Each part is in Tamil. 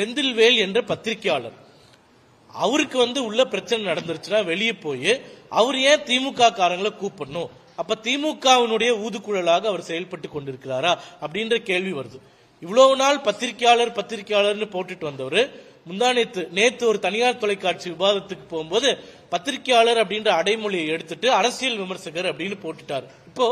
செந்தில்வேல் என்ற பத்திரிகையாளர். அவருக்கு வந்து உள்ள பிரச்சனை நடந்துருச்சுன்னா வெளியே போய் அவர் ஏன் திமுக காரங்களை கூப்பிடணும்? அப்ப திமுகவினுடைய ஊதுக்குழலாக அவர் செயல்பட்டு கொண்டிருக்கிறாரா? அப்படின்ற கேள்வி வருது. இவ்வளவு நாள் பத்திரிகையாளர் பத்திரிகையாளர்னு போட்டுட்டு வந்தவர் முந்தா நேத்து நேத்து ஒரு தனியார் தொலைக்காட்சி விவாதத்துக்கு போகும்போது பத்திரிகையாளர் அப்படின்ற அடைமொழியை எடுத்துட்டு அரசியல் விமர்சகர் அப்படின்னு போட்டுட்டார். இப்போ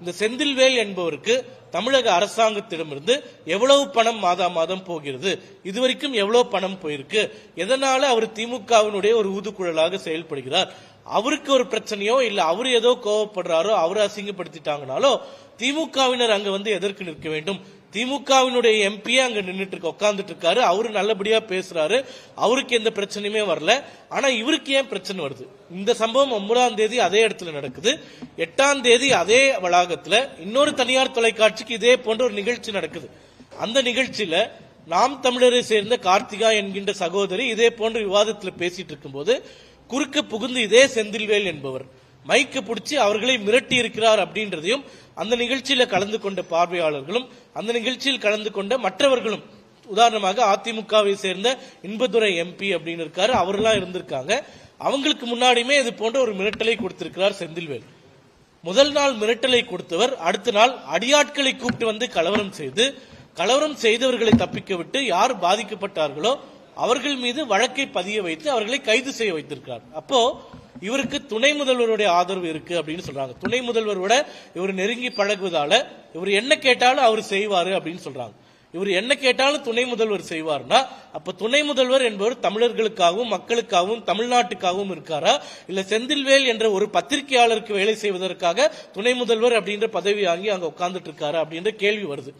இந்த செந்தில்வேல் என்பவருக்கு தமிழக அரசாங்கத்திடமிருந்து எவ்வளவு பணம் மாதா மாதம் போகிறது? இதுவரைக்கும் எவ்வளவு பணம் போயிருக்கு? எதனால அவர் திமுகவினுடைய ஒரு ஊதுக்குழலாக செயல்படுகிறார்? அவருக்கு ஒரு பிரச்சனையோ இல்ல அவர் ஏதோ கோவப்படுறாரோ அவரை அசிங்கப்படுத்திட்டாங்கனாலோ திமுகவினர் அங்க வந்து எதற்கு நிற்க வேண்டும். திமுகவினுடைய எம்பியே அங்க நின்றுட்டு இருக்க உட்காந்துட்டு இருக்காரு. அவரு நல்லபடியா பேசுறாரு. அவருக்கு எந்த பிரச்சனையுமே வரல. ஆனா இவருக்கு ஏன் பிரச்சனை வருது? இந்த சம்பவம் ஒன்பதாம் தேதி அதே இடத்துல நடக்குது. எட்டாம் தேதி அதே வளாகத்துல இன்னொரு தனியார் தொலைக்காட்சிக்கு இதே போன்ற ஒரு நிகழ்ச்சி நடக்குது. அந்த நிகழ்ச்சியில நாம் தமிழரை சேர்ந்த கார்த்திகா என்கின்ற சகோதரி இதே போன்ற விவாதத்துல பேசிட்டு இருக்கும்போது குறுக்க புகுந்து இதே செந்தில்வேல் என்பவர் மைக்கு பிடிச்சி அவர்களை மிரட்டி இருக்கிறார் அப்படின்றதையும் அந்த நிகழ்ச்சியில கலந்து கொண்ட பார்வையாளர்களும் அந்த நிகழ்ச்சியில் கலந்து கொண்ட மற்றவர்களும் உதாரணமாக அதிமுகவை சேர்ந்த இன்பதுரை எம்பி அப்படின்னு இருக்காரு அவரெல்லாம் இருந்திருக்காங்க. அவங்களுக்கு முன்னாடியுமே இது போன்ற ஒரு மிரட்டலை கொடுத்திருக்கிறார் செந்தில்வேல். முதல் நாள் மிரட்டலை கொடுத்தவர் அடுத்த நாள் அடியாட்களை கூப்பிட்டு வந்து கலவரம் செய்து கலவரம் செய்தவர்களை தப்பிக்க விட்டு யார் பாதிக்கப்பட்டார்களோ அவர்கள் மீது வழக்கை பதிய வைத்து அவர்களை கைது செய்ய வைத்திருக்கிறார். அப்போ இவருக்கு துணை முதல்வருடைய ஆதரவு இருக்கு அப்படின்னு சொல்றாங்க. துணை முதல்வரோட இவர் நெருங்கி பழகுவதால இவர் என்ன கேட்டாலும் அவர் செய்வாரு அப்படின்னு சொல்றாங்க. இவர் என்ன கேட்டாலும் துணை முதல்வர் செய்வார்னா அப்ப துணை முதல்வர் என்பவர் தமிழர்களுக்காகவும் மக்களுக்காகவும் தமிழ்நாட்டுக்காகவும் இருக்காரா? இல்ல செந்தில்வேல் என்ற ஒரு பத்திரிகையாளருக்கு வேலை செய்வதற்காக துணை முதல்வர் அப்படின்ற பதவி வாங்கி அங்க உட்கார்ந்துட்டு இருக்காரு அப்படின்ற கேள்வி வருது.